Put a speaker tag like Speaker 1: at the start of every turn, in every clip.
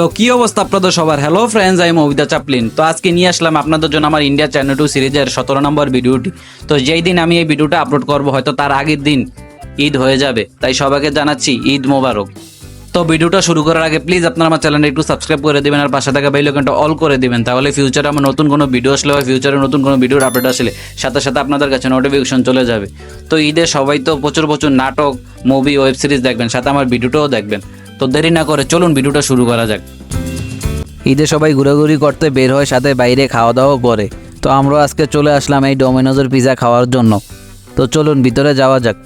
Speaker 1: তো কি অবস্থা আপনাদের সবার? হ্যালো ফ্রেন্ডস আমি মবিতা চাপলিন। তো আজকে নিয়ে আসলাম আপনাদের জন্য আমার ইন্ডিয়া চ্যানেল টু সিরিজের সতেরো নম্বর ভিডিওটি। তো যেই দিন আমি এই ভিডিওটা আপলোড করব, হয়তো তার আগের দিন ঈদ হয়ে যাবে। তাই সবাইকে জানাচ্ছি ঈদ মোবারক। তো ভিডিওটা শুরু করার আগে প্লিজ আপনারা আমার চ্যানেলটা একটু সাবস্ক্রাইব করে দেবেন আর পাশে থাকা বেল অল করে দেবেন। তাহলে ফিউচারে আমার নতুন কোনো ভিডিও আসলে বা ফিউচারে নতুন কোনো ভিডিওর আপডেট আসলে সাথে সাথে আপনাদের কাছে নোটিফিকেশন চলে যাবে। তো ঈদে সবাই তো প্রচুর প্রচুর নাটক মুভি ওয়েব সিরিজ দেখবেন, সাথে আমার ভিডিওটাও দেখবেন। তো দেরি না করে চলুন ভিডিওটা শুরু করা যাক। ঈদে সবাই ঘোরাঘুরি করতে বের হয়, সাথে বাইরে খাওয়া দাওয়াও করে। তো আমরা আজকে চলে আসলাম এই ডোমিনোজের পিজা খাওয়ার জন্য। তো চলুন ভিতরে যাওয়া যাক।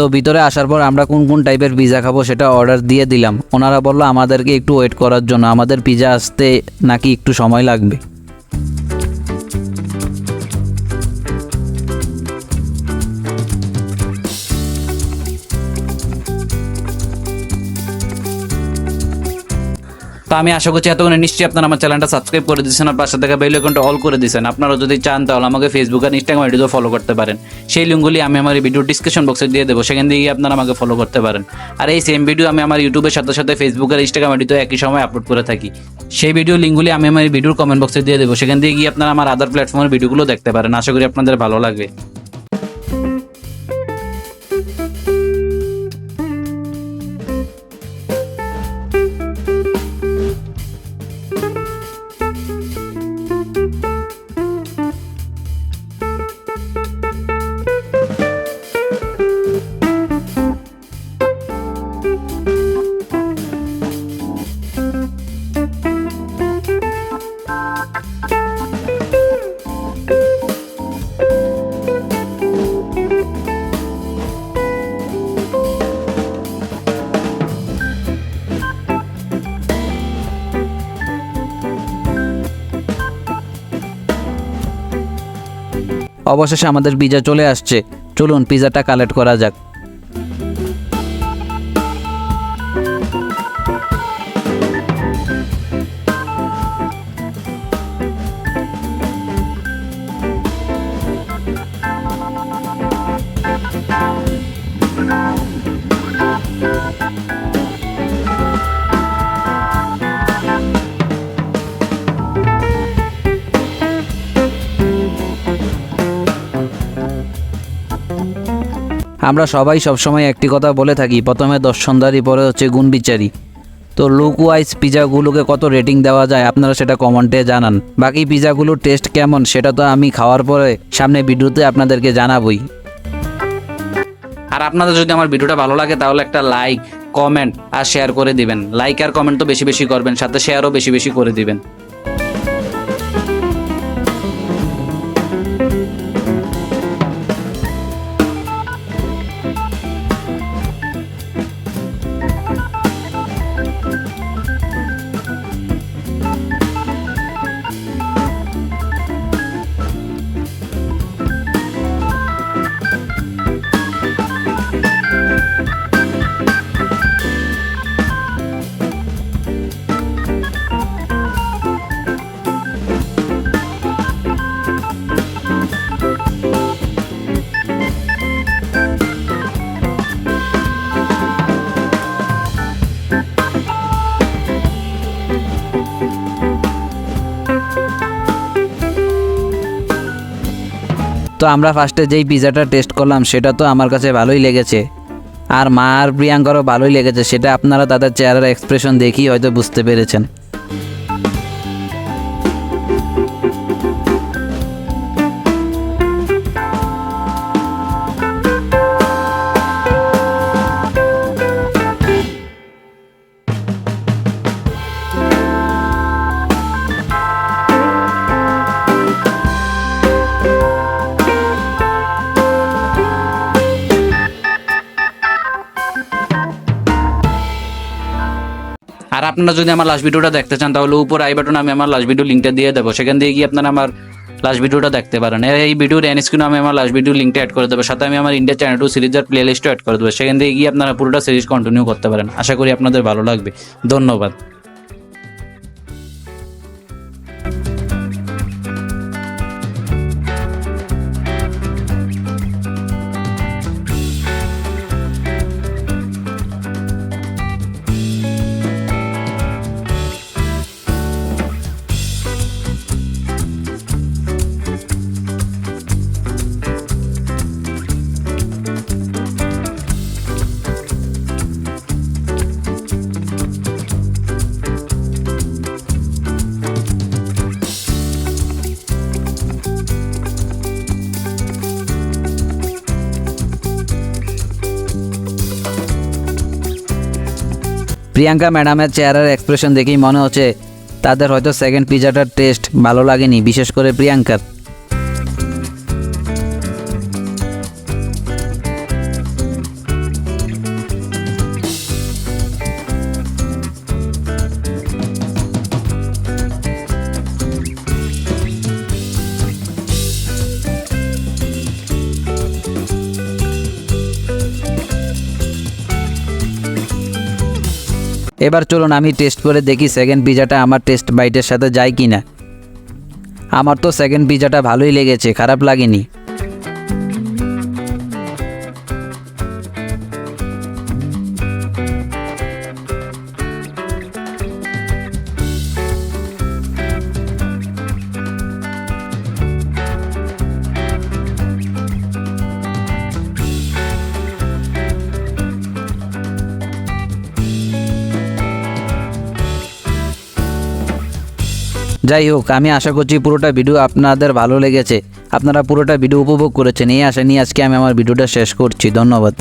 Speaker 1: তো ভিতরে আসার পর আমরা কোন কোন টাইপের পিজা খাব সেটা অর্ডার দিয়ে দিলাম। ওনারা বলল, আমাদেরকে একটু ওয়েট করার জন্য। আমাদের পিজা আসতে নাকি একটু সময় লাগবে। তো আমি আশা করছি এতক্ষণে নিশ্চয়ই আপনারা আমার চ্যানেলটা সাবস্ক্রাইব করে দিয়েছেন আর পাশে থাকা বেল আইকনটা অল করে দিয়েছেন। আপনারা যদি চান তাহলে আমাকে ফেসবুক আর ইনস্টাগ্রাম আইডিও ফলো করতে পারেন। সেই লিঙ্কগুলি আমি আমার এই ভিডিও ডিসক্রিপশন বক্সে দিয়ে দেবো। সেখান থেকে আপনারা আমাকে ফলো করতে পারেন। আর এই সেম ভিডিও আমি আমার ইউটিউবের সাথে সাথে ফেসবুক আর ইনস্টাগ্রাম আইডিতে একই সময় আপলোড করে থাকি। সেই ভিডিও লিঙ্কগুলি আমি আমার ভিডিওর কমেন্ট বক্সে দিয়ে দেবো। সেখান থেকে গিয়ে আপনারা আমার আদার প্ল্যাটফর্মের ভিডিওগুলো দেখতে পারেন। আশা করি আপনাদের ভালো লাগবে। অবশেষে আমাদের পিজা চলে আসছে। চলুন পিজাটা কালেক্ট করা যাক। আমরা সবাই সবসময় একটি কথা বলে থাকি, প্রথমে দর্শনদারি পরে হচ্ছে গুণ বিচারি তো লুক ওয়াইজ পিজাগুলোকে কত রেটিং দেওয়া যায় আপনারা সেটা কমেন্টে জানান। বাকি পিজাগুলোর টেস্ট কেমন সেটা তো আমি খাওয়ার পরে সামনে ভিডিওতে আপনাদেরকে জানাবই। আর আপনাদের যদি আমার ভিডিওটা ভালো লাগে তাহলে একটা লাইক কমেন্ট আর শেয়ার করে দিবেন। লাইক আর কমেন্ট তো বেশি বেশি করবেন, সাথে শেয়ারও বেশি বেশি করে দিবেন। তো আমরা ফার্স্টে যেই পিজাটা টেস্ট করলাম, সেটা তো আমার কাছে ভালোই লেগেছে। আর মা আর প্রিয়াঙ্কারও ভালোই লেগেছে, সেটা আপনারা তাদের চেহারার এক্সপ্রেশন দেখেই হয়তো বুঝতে পেরেছেন। আপনারা যদি আমার লাস্ট ভিডিওটা দেখতে চান, তাহলে উপর আই বাটন আমি আমার লাস্ট ভিডিও লিঙ্কটা দিয়ে দেবো। সেখান দিয়ে গিয়ে আপনারা আমার লাস্ট ভিডিওটা দেখতে পারেন। এই- ভিডিওর এন স্ক্রিনে আমি আমার লাস্ট ভিডিও লিঙ্কটা অ্যাড করে দেবো। সাথে আমি আমার ইন্ডিয়া চ্যানেল টু সিরিজের প্লে লিস্টও অ্যাড করে দেবো। সেখান দিয়ে গিয়ে আপনারা পুরোটা সিরিজ কন্টিনিউ করতে পারেন। আশা করি আপনাদের ভালো লাগবে। ধন্যবাদ।
Speaker 2: প্রিয়াঙ্কা ম্যাডামের চেহারার এক্সপ্রেশন দেখেই মনে হচ্ছে তাদের হয়তো সেকেন্ড পিজাটার টেস্ট ভালো লাগেনি, বিশেষ করে প্রিয়াঙ্কার। এবার চলুন আমি টেস্ট করে দেখি সেকেন্ড পিজাটা আমার টেস্ট বাইটের সাথে যায় কি না আমার তো সেকেন্ড পিজাটা ভালোই লেগেছে, খারাপ লাগেনি। যাই হোক, আমি আশা করছি পুরোটা ভিডিও আপনাদের ভালো লেগেছে। আপনারা পুরোটা ভিডিও উপভোগ করেছেন। এই আশা নিয়ে আজকে আমি আমার ভিডিওটা শেষ করছি। ধন্যবাদ।